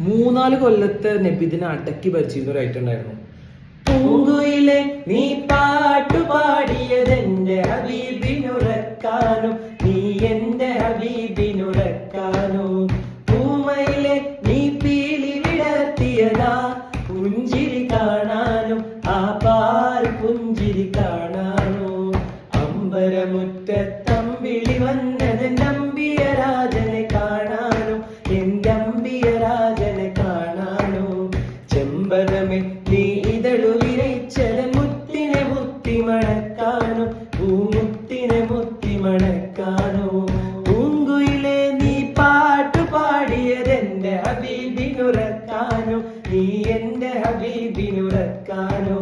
മൂന്നാൽ കൊല്ലത്തെ നബിദിനെ അടക്കി ഭരിച്ചിരുന്ന ഒരു ഐറ്റം ഉണ്ടായിരുന്നു. പൂങ്കുയിലെ നീ പാട്ടു പാടിയതെന്റെ ഹബീബിനുറക്കാനും നീ എന്റെ ഹബീബിനുറക്കാനും. പൂമയിലെ നീ പീലി വിടർത്തിയതാ പുഞ്ചിരി കാണാനും ആ പാൽ പുഞ്ചിരി കാണാനോ. അമ്പരമുറ്റത്തം വിളി വന്നതെന്നം ഹബീബിനുറക്കാനോ നീ എന്റെ ഹബീബിനുറക്കാനോ.